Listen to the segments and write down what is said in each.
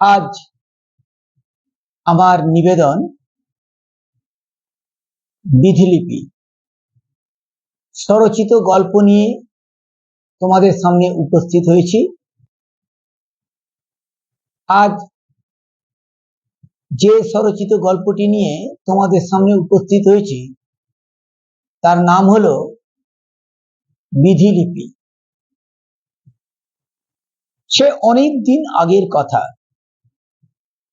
আজ আমার নিবেদন বিধিলিপি। স্বরচিত গল্প নিয়ে তোমাদের সামনে উপস্থিত হয়েছি। আজ যে স্বরচিত গল্পটি নিয়ে তোমাদের সামনে উপস্থিত হয়েছি, তার নাম হলো বিধিলিপি। সে অনেক দিন আগের কথা।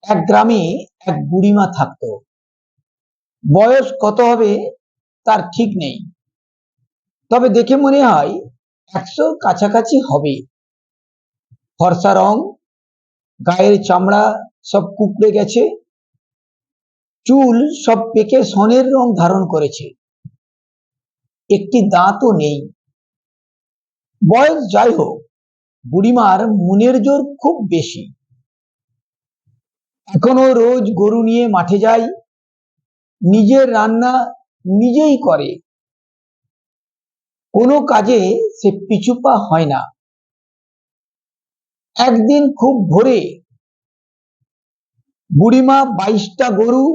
এক গ্রামে এক বুড়িমা থাকতো। বয়স কত হবে তার ঠিক নেই। তবে দেখে মনে হয় একশো কাছাকাছি হবে। ফর্সা রং, গায়ের চামড়া সব কুকড়ে গেছে। চুল সব পেকে সনের রং ধারণ করেছে। একটি দাঁতও নেই। বয়স যাই হোক, বুড়িমার মনের জোর খুব বেশি। এখনও রোজ গরু নিয়ে মাঠে যায় নিজের রান্না নিজেই করে। কোনো কাজে সে পিছুপা হয় না। একদিন খুব ভোরে বুড়িমা বাইশটা গরু,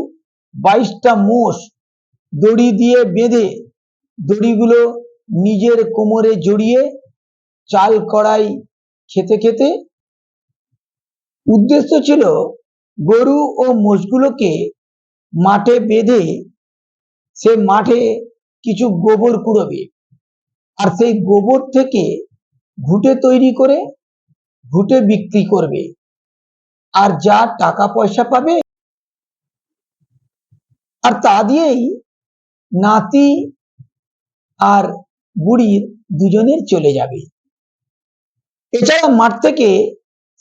বাইশটা মোষ দড়ি দিয়ে বেঁধে দড়িগুলো নিজের কোমরে জড়িয়ে চাল কড়াই খেতে খেতে উদ্দেশ্য ছিল গরু ও মোষগুলোকে মাঠে বেঁধে সে মাঠে কিছু গোবর কুড়োবে। আর সেই গোবর থেকে ঘুটে তৈরি করে ঘুটে বিক্রি করবে। আর যা টাকা পয়সা পাবে, আর তা দিয়েই নাতি আর বুড়ির দুজনের চলে যাবে। এছাড়া মাঠ থেকে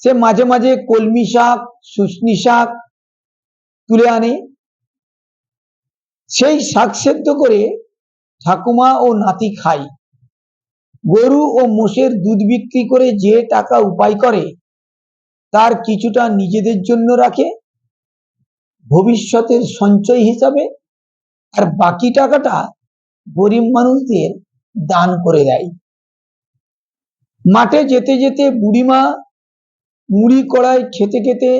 সে মাঝে মাঝে কলমি শাক শুশনি শাক তুলে আনে। সেই শাক সেদ্ধ করে ঠাকুমা ও নাতি খায়। গরু ও মোষের দুধ বিক্রি করে যে টাকা উপায় করে, তার কিছুটা নিজেদের জন্য রাখে। ভবিষ্যতের সঞ্চয় হিসাবে আর বাকি টাকাটা গরিব মানুষদের দান করে দেয়। মাঠে যেতে যেতে বুড়িমা মুড়ি কড়াই খেতে খেতে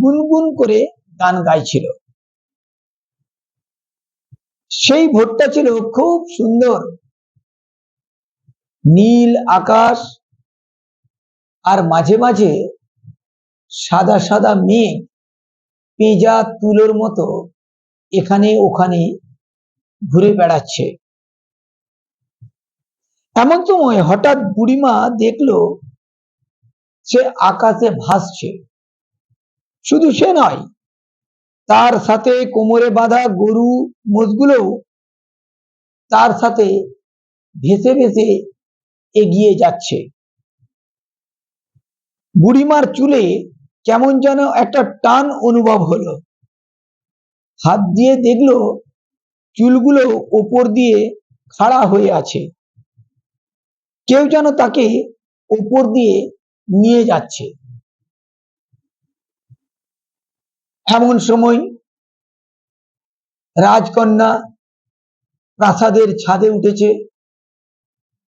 গুনগুন করে গান গাইছিল। সেই ভোরটা ছিল খুব সুন্দর। নীল আকাশ আর মাঝে মাঝে সাদা সাদা মেঘ পেঁজা তুলোর মতো এখানে ওখানে ঘুরে বেড়াচ্ছে। এমন সময় হঠাৎ বুড়িমা দেখল সে আকাশে ভাসছে। শুধু সে নয়, তার সাথে কোমরে বাঁধা গরু মোষগুলো তার সাথে ভেসে ভেসে এগিয়ে যাচ্ছে। বুড়িমার চুলে কেমন যেন একটা টান অনুভব হলো। হাত দিয়ে দেখল চুলগুলো ওপর দিয়ে খাড়া হয়ে আছে। কেউ যেন তাকে ওপর দিয়ে নিয়ে যাচ্ছে। এমন সময় রাজকন্যা প্রাসাদের ছাদে উঠেছে।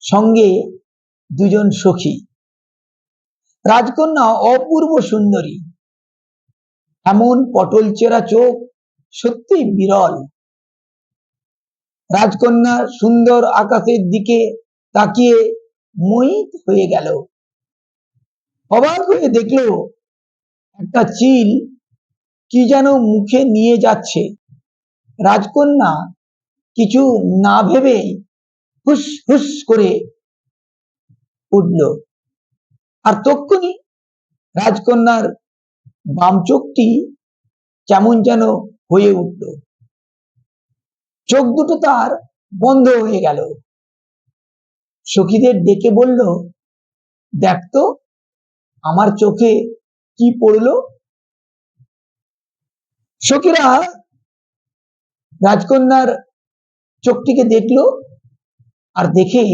সঙ্গে দুজন সখী। রাজকন্যা অপূর্ব সুন্দরী। এমন পটল চেরা চোখ, সত্যি বিরল। রাজকন্যা সুন্দর আকাশের দিকে তাকিয়ে মোহিত হয়ে গেল। অবাক হয়ে দেখল একটা চিল কি যেন মুখে নিয়ে যাচ্ছে। রাজকন্যা কিছু না ভেবে হুস হুস করে উঠল। আর তক্ষুনি রাজকন্যার বাম চোখটি কেমন যেন হয়ে উঠল। চোখ দুটো তার বন্ধ হয়ে গেল। সখীদের ডেকে বলল দেখতো আমার চোখে কি পড়ল? সখীরা রাজকন্যার চোখটিকে দেখল আর দেখে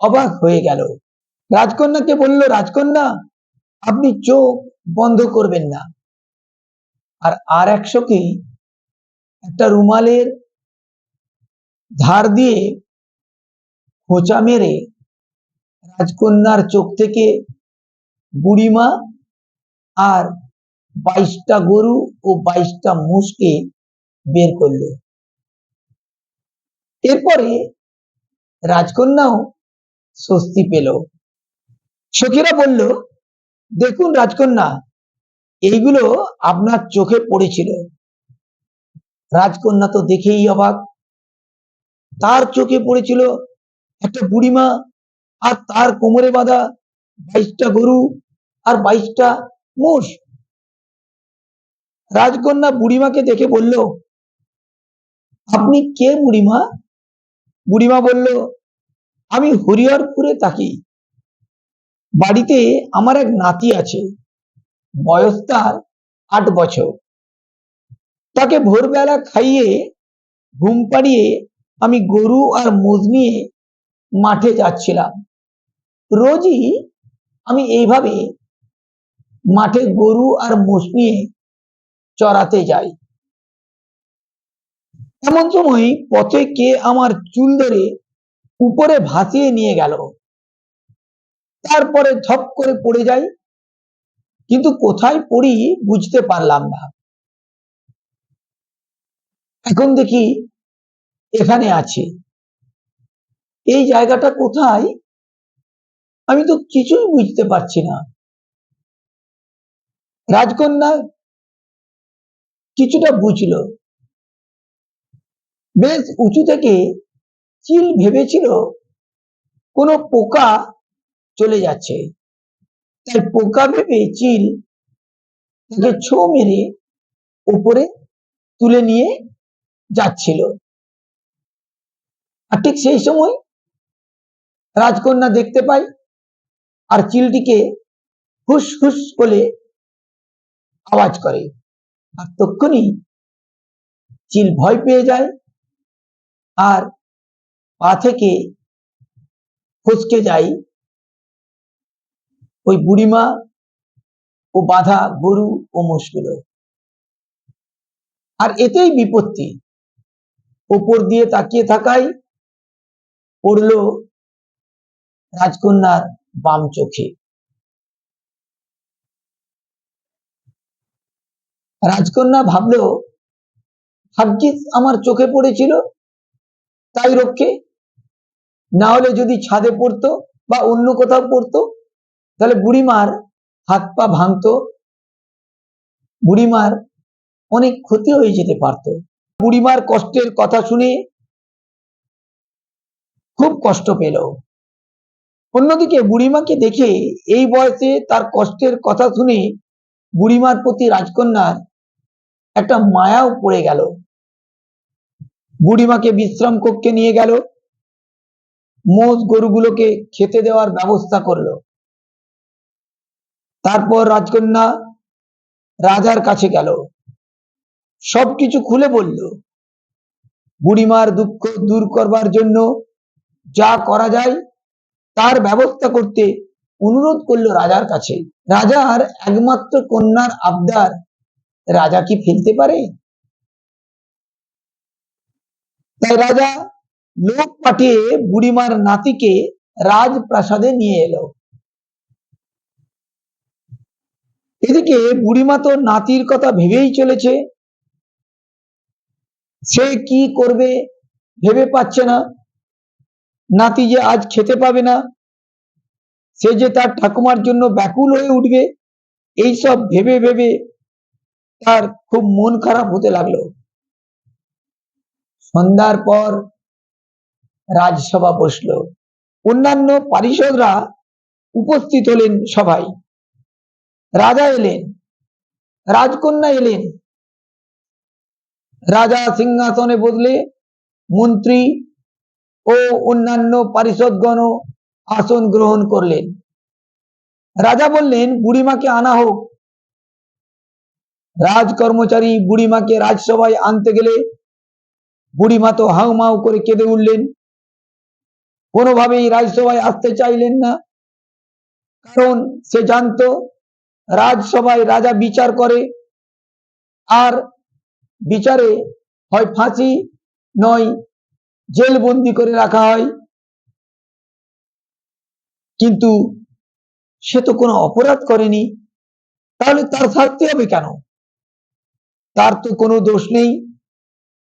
অবাক হয়ে গেল। রাজকন্যাকে বলল, রাজকন্যা, আপনি চোখ বন্ধ করবেন না। আর আর এক সখী একটা রুমালের ধার দিয়ে খোঁচা মেরে রাজকন্যার চোখ থেকে বুড়িমা আর বাইশটা গরু ও বাইশটা মোষকে বের করল। এরপরে রাজকন্যাও স্বস্তি পেল। সখীরা বলল, দেখুন রাজকন্যা, এইগুলো আপনার চোখে পড়েছিল। রাজকন্যা তো দেখেই অবাক। তার চোখে পড়েছিল একটা বুড়িমা আর তার কোমরে বাঁধা বাইশটা গরু আর বাইশটা মোষ। রাজকন্যা বুড়িমাকে দেখে বলল, আপনি কে বুড়িমা? বুড়িমা বলল, আমি হরিহরপুরে থাকি। বাড়িতে আমার এক নাতি আছে, বয়স তার আট বছর। তাকে ভোরবেলা খাইয়ে, ঘুম পাড়িয়ে আমি গরু আর মোজ নিয়ে মাঠে যাচ্ছিলাম। রোজই আমি এইভাবে মাঠে গরু আর মোষ নিয়ে চড়াতে যাই। এমন সময় পথে কে আমার চুল ধরে উপরে ভাসিয়ে নিয়ে গেল। তারপরে ধপ করে পড়ে যাই, কিন্তু কোথায় পড়ি বুঝতে পারলাম না। এখন দেখি এখানে আছে। এই জায়গাটা কোথায় আমি তো কিছুই বুঝতে পারছি না। রাজকন্যা কিছুটা বুঝলো। বেশ উঁচু থেকে চিল ভেবেছিল কোনো পোকা চলে যাচ্ছে। তাই পোকা ভেবে চিল তাকে ছো মেরে উপরে তুলে নিয়ে যাচ্ছিল। আর ঠিক সেই সময় রাজকন্যা দেখতে পাই আর চিলটিকে হুস হুস বলে আওয়াজ করে। আর তক্ষুনি চিল ভয় পেয়ে যায় আর পা থেকে ফসকে যায়। ওই বুড়িমা ও বাধা গরু ও মোষগুলো। আর এতেই বিপত্তি। ওপর দিয়ে তাকিয়ে থাকায় পড়ল রাজকন্যার বাম চোখে। রাজকন্যা ভাবলো, ভাগ্যিস আমার চোখে পড়েছিল, তাই রক্ষে। না হলে যদি ছাদে পড়তো বা অন্য কোথাও পড়তো, তাহলে বুড়িমার হাত পা ভাঙতো। বুড়িমার অনেক ক্ষতি হয়ে যেতে পারত। বুড়িমার কষ্টের কথা শুনে খুব কষ্ট পেল। অন্যদিকে বুড়িমাকে দেখে এই বয়সে তার কষ্টের কথা শুনে বুড়িমার প্রতি রাজকন্যার একটা মায়াও পড়ে গেল। বুড়িমাকে বিশ্রাম কক্ষে নিয়ে গেল। মোষ গরুগুলোকে খেতে দেওয়ার ব্যবস্থা করল। তারপর রাজকন্যা রাজার কাছে গেল। সবকিছু খুলে বলল, বুড়িমার দুঃখ দূর করবার জন্য যা করা যায় তার ব্যবস্থা করতে অনুরোধ করল রাজার কাছে। রাজার একমাত্র কন্যার আবদার রাজা কি ফেলতে পারে? তাই রাজা লোক পাঠিয়ে বুড়িমার নাতিকে রাজপ্রাসাদে নিয়ে এলো। এদিকে বুড়িমা তো নাতির কথা ভেবেই চলেছে। সে কি করবে ভেবে পাচ্ছে না। নাতি যে আজ খেতে পাবে না সে যে তার ঠাকুমার জন্য ব্যাকুল হয়ে উঠবে এই সব ভেবে ভেবে তার খুব মন খারাপ হতে লাগল। সন্ধ্যার পর রাজসভা বসল। অন্যান্য পারিষদরা উপস্থিত হলেন সবাই রাজা এলেন, রাজকন্যা এলেন। রাজা সিংহাসনে বদলে মন্ত্রী ও অন্যান্য পারিষদগণ আসন গ্রহণ করলেন। রাজা বললেন, বুড়িমাকে আনা হোক। রাজ কর্মচারী বুড়িমাকে রাজসভায় আনতে গেলে বুড়িমা তো হাউ মাউ করে কেঁদে উঠলেন। কোনোভাবেই রাজসভায় আসতে চাইলেন না। কারণ সে জানতো, রাজসভায় রাজা বিচার করে। আর বিচারে হয় ফাঁসি, নয় জেলবন্দি করে রাখা হয়। কিন্তু সে তো কোনো অপরাধ করেনি, তাহলে তার শাস্তি হবে কেন? তার তো কোনো দোষ নেই।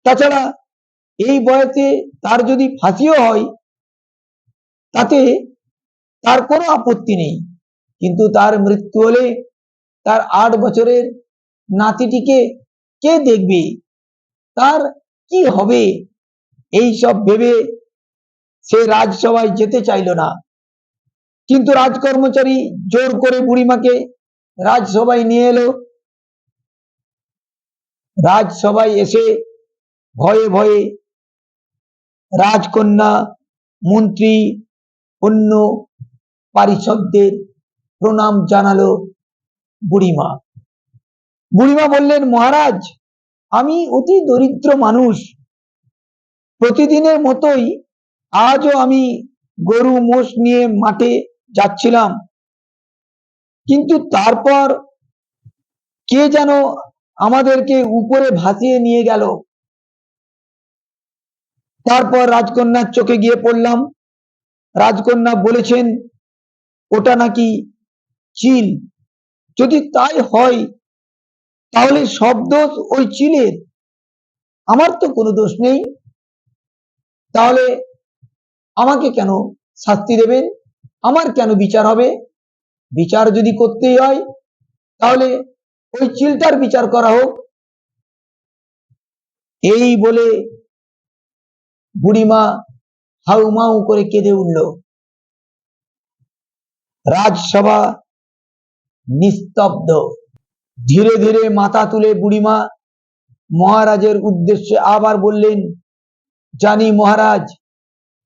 তাছাড়া এই বয়সে তার যদি ফাঁসিও হয়, তাতে তার কোনো আপত্তি নেই। কিন্তু তার মৃত্যু হলে তার আট বছরের নাতিটিকে কে দেখবে? তার কি হবে? এই সব ভেবে সে রাজসভায় যেতে চাইল না। কিন্তু রাজকর্মচারী জোর করে বুড়িমাকে রাজসভায় নিয়ে এলো। রাজসভায় এসে ভয়ে ভয়ে রাজকন্যা, মন্ত্রী, অন্য পারিষদদের প্রণাম জানালো বুড়িমা। বুড়িমা বললেন, মহারাজ, আমি অতি দরিদ্র মানুষ। প্রতিদিনের মতোই আজও আমি গরু মোষ নিয়ে মাঠে যাচ্ছিলাম কিন্তু তারপর কে যেন আমাদেরকে উপরে ভাসিয়ে নিয়ে গেল। তারপর রাজকন্যার চোখে গিয়ে পড়লাম। রাজকন্যা বলেছেন, ওটা নাকি চিল যদি তাই হয়, তাহলে সব দোষ ওই চিলের আমার তো কোনো দোষ নেই। তাহলে আমাকে কেন শাস্তি দেবেন? আমার কেন বিচার হবে? বিচার যদি করতেই হয়, তাহলে ওই চিলটার বিচার করা হোক। এই বলে বুড়িমা হাউমাউ করে কেঁদে উঠল। রাজসভা নিস্তব্ধ। ধীরে ধীরে মাথা তুলে বুড়িমা মহারাজের উদ্দেশ্যে আবার বললেন, জানি মহারাজ,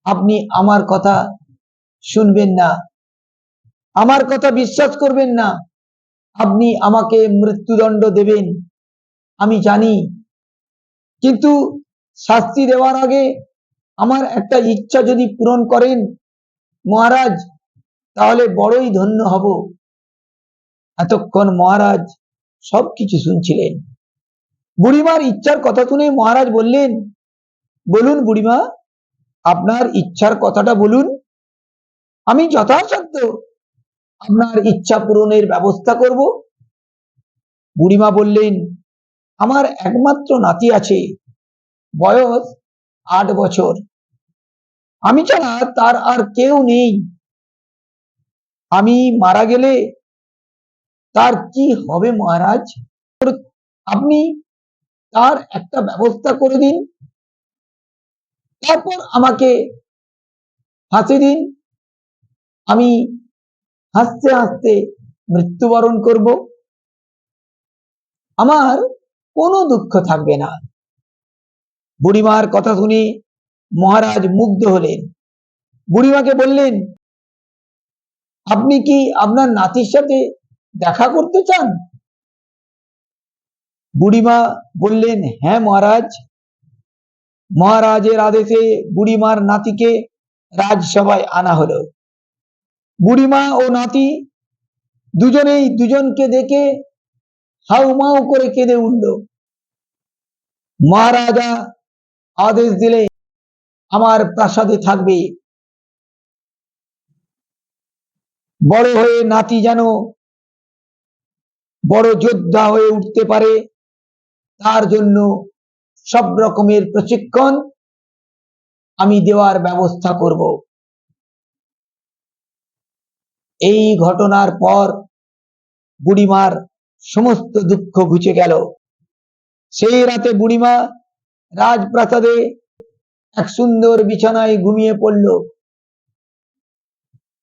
আপনি আমার কথা শুনবেন না। আমার কথা বিশ্বাস করবেন না। আপনি আমাকে মৃত্যুদণ্ড দেবেন। আমি জানি। কিন্তু শাস্তি দেওয়ার আগে আমার একটা ইচ্ছা যদি পূরণ করেন, মহারাজ, তাহলে বড়ই ধন্য হব। এতক্ষণ মহারাজ সবকিছু শুনছিলেন। বুড়িমার ইচ্ছার কথা শুনে মহারাজ বললেন, বলুন বুড়িমা, আপনার ইচ্ছার কথাটা বলুন। আমি যথাসাধ্য আপনার ইচ্ছা পূরণের ব্যবস্থা করব। বুড়িমা বললেন, আমার একমাত্র নাতি আছে, বয়স আট বছর। আমি ছাড়া তার আর কেউ নেই। আমি মারা গেলে তার কি হবে মহারাজ? আপনি তার একটা ব্যবস্থা করে দিন, তারপর আমাকে ফাঁসি দিন। আমি হাসতে হাসতে মৃত্যুবরণ করব। আমার কোনো দুঃখ থাকবে না। বুড়িমার কথা শুনে মহারাজ মুগ্ধ হলেন। বুড়িমাকে বললেন, আপনি কি আপনার নাতির সাথে দেখা করতে চান? বুড়িমা বললেন হ্যাঁ মহারাজ। মহারাজের আদেশে বুড়িমার নাতিকে রাজসভায় আনা হলো। বুড়িমা ও নাতি দুজনেই দুজনকে দেখে হাউমাউ করে কেঁদে উঠল। মহারাজা আদেশ দিলে আমার প্রাসাদে থাকবে। বড় হয়ে নাতি যেন বড় যোদ্ধা হয়ে উঠতে পারে, তার জন্য সব রকমের প্রশিক্ষণ আমি দেওয়ার ব্যবস্থা করব। এই ঘটনার পর বুড়িমার সমস্ত দুঃখ ঘুচে গেল। সেই রাতে বুড়িমা রাজপ্রাসাদে এক সুন্দর বিছানায় ঘুমিয়ে পড়ল।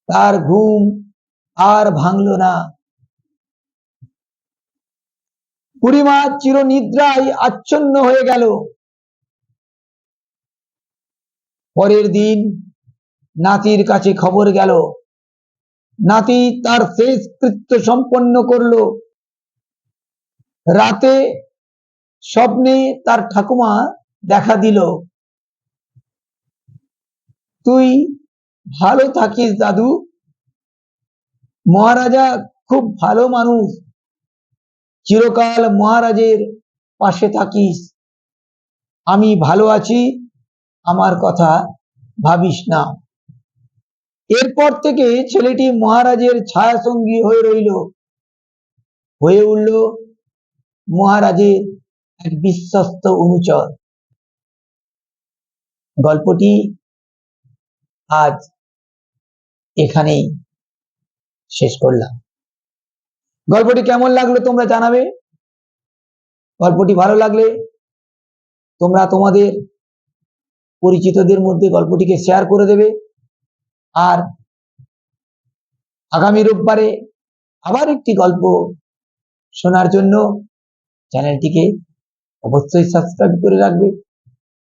তার ঘুম আর ভাঙল না। বুড়িমা চিরনিদ্রায় আচ্ছন্ন হয়ে গেল। পরের দিন নাতির কাছে খবর গেল। নাতি তার শেষ কৃত্য সম্পন্ন করল। রাতে স্বপ্নে তার ঠাকুমা দেখা দিল। তুই ভালো থাকিস, দাদু। মহারাজা খুব ভালো মানুষ। চিরকাল মহারাজের পাশে থাকিস। আমি ভালো আছি, আমার কথা ভাবিস না। এরপর থেকে ছেলেটি মহারাজের ছায়াসঙ্গী হয়ে রইল। হয়ে উঠল মহারাজের এক বিশ্বস্ত অনুচর। গল্পটি আজ এখানেই শেষ করলাম। গল্পটি কেমন লাগল তোমরা জানাবে? গল্পটি ভালো লাগলে তোমরা তোমাদের পরিচিতদের মধ্যে গল্পটিকে শেয়ার করে দেবে। আর আগামী রোববারে আবার একটি গল্প শোনার জন্য চ্যানেলটিকে অবশ্যই সাবস্ক্রাইব করে রাখবে।